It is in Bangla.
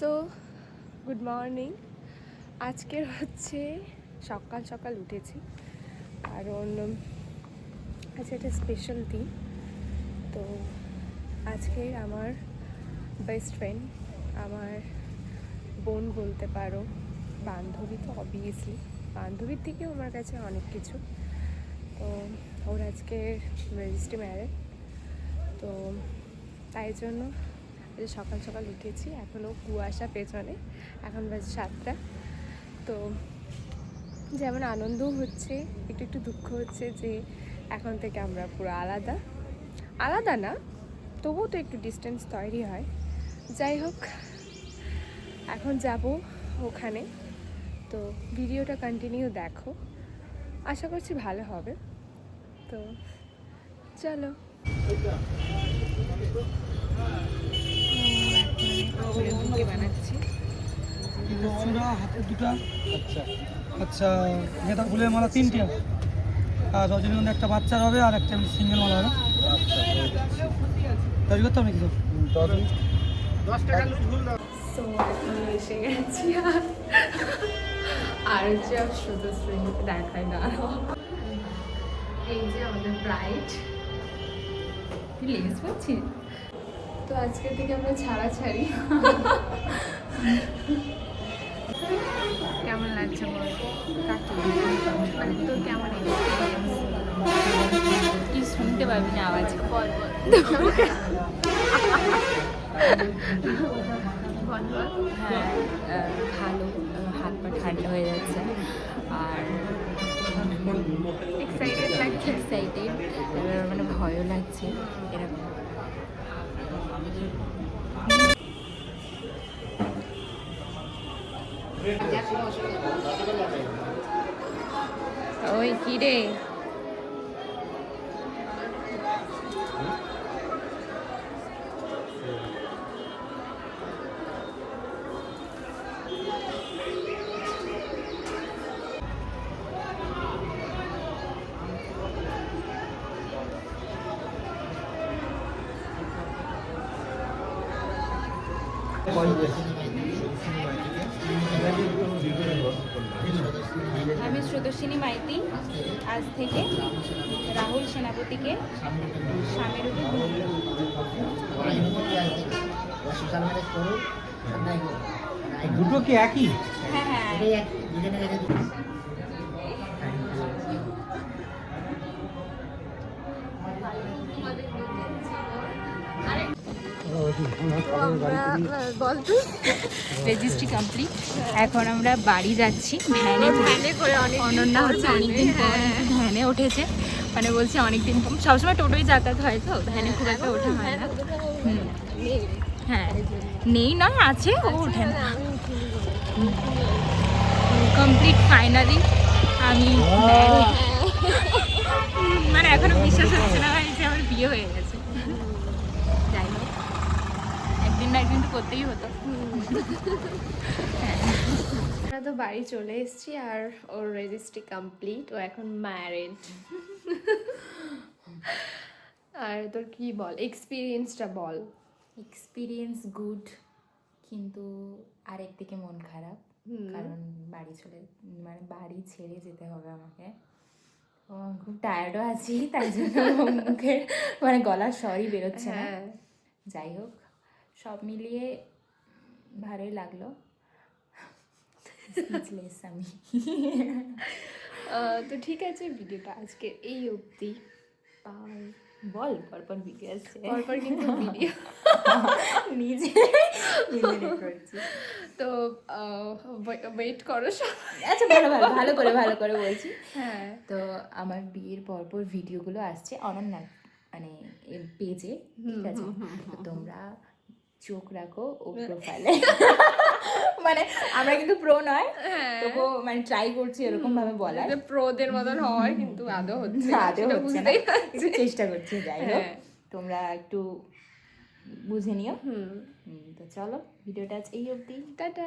সো গুড মর্নিং আজকের হচ্ছে সকাল সকাল উঠেছি। কারণ, আজকে একটা স্পেশাল দিন। তো আজকে আমার বেস্ট ফ্রেন্ড আমার বোন বলতে পারো, বান্ধবী তো অবভিয়াসলি বান্ধবীর থেকেও আমার কাছে অনেক কিছু। তো ওর আজকে রেজিস্ট্রি ম্যারেজ তো তাই জন্য আজ সকাল সকাল উঠেছি এখনও কুয়াশা পেছনে, এখন বাজে সাতটা। তো যেমন আনন্দও হচ্ছে, একটু একটু দুঃখ হচ্ছে যে এখন থেকে আমরা পুরো আলাদা। আলাদা না, তবুও তো একটু ডিস্টেন্স তৈরি হয়। যাই হোক, এখন যাব ওখানে। তো ভিডিওটা কন্টিনিউ দেখো। আশা করছি ভালো হবে। তো চলো। বানাচ্ছি। আমরা হাতে দুটা। আচ্ছা। গেঁদা ফুলের মালা তিনটে। আর রজনীগন্ধা একটা বাচ্চার হবে আর একটা সিঙ্গেল মালা হবে। তৈরি করতে হবে নাকি সো এখন এসে গেছি আর আর শুধু শ্রেণীতে দেখায় না। এই যে আমাদের ব্রাইট লেগেছ পাচ্ছিস তো আজকে থেকে আমরা ছাড়া ছাড়ি কেমন লাগছে বল? কাকে মানে তোর কেমন experience? কি শুনতে পাবি না আওয়াজ? বল বল। হ্যাঁ ভালো হাত পা ঠান্ডা হয়ে যাচ্ছে। আর এক্সাইটেড লাগছে? এক্সাইটেড মানে ভয়ও লাগছে এরকম। ওই কি রে আমি স্রোতস্বিনী মাইতি। আজ থেকে রাহুল সেনাপতিকে স্বামীর দুটো কি একই? হ্যাঁ হ্যাঁ। Registry complete. এখন আমরা বাড়ি যাচ্ছি। ভ্যানে ভ্যানে করে অনেক অনন্যা হচ্ছে অনেকদিন পর ভ্যানে উঠেছে। মানে বলছে অনেকদিন সবসময় টোটোই যাতায়াত হয় তো ভ্যানে খুব একটা ওঠা হয় না। হ্যাঁ। নেই নয় আছে ও ওঠে না। Complete finally. আমি মানে এখনও বিশ্বাস হচ্ছে না যে আমার বিয়ে হয়ে গেছে যাই হোক একদিন না একদিন তো করতেই হতো। আমরা তো বাড়ি চলে এসেছি আর ওর রেজিস্ট্রি কমপ্লিট ও এখন ম্যারিড আর তোর কি বল? এক্সপিরিয়েন্সটা বল। এক্সপিরিয়েন্স গুড কিন্তু আরেক দিকে মন খারাপ। কারণ বাড়ি চলে মানে বাড়ি ছেড়ে যেতে হবে আমাকে। ও খুব টায়ার্ডও আছি তাই জন্য মুখের মানে গলার স্বরই বেরোচ্ছে না। হ্যাঁ। যাই হোক। সব মিলিয়ে ভালোই লাগল। আমি। তো ঠিক আছে ভিডিওটা আজকে এই অবধি। বল পরপর ভিডিও আছে। পরপর কিন্তু ভিডিও নিজে তো ওয়েট করো আচ্ছা ভালো ভালো ভালো করে ভালো করে বলছি। হ্যাঁ। তো আমার বিয়ের পরপর ভিডিওগুলো আসছে অনন্যার মানে পেজে ঠিক আছে? তোমরা চোখ রাখো ও প্রোফাইলে মানে আমরা কিন্তু প্রো নয় তবু তবুও মানে ট্রাই করছি এরকম ভাবে বলার। প্রোদের মতন হয় কিন্তু আদৌ হচ্ছে আদৌ হচ্ছে না। একটু চেষ্টা করছি যাই হোক। হ্যাঁ। তোমরা একটু বুঝে নিও। তো চলো ভিডিওটা আজ এই অবধি। টাটা।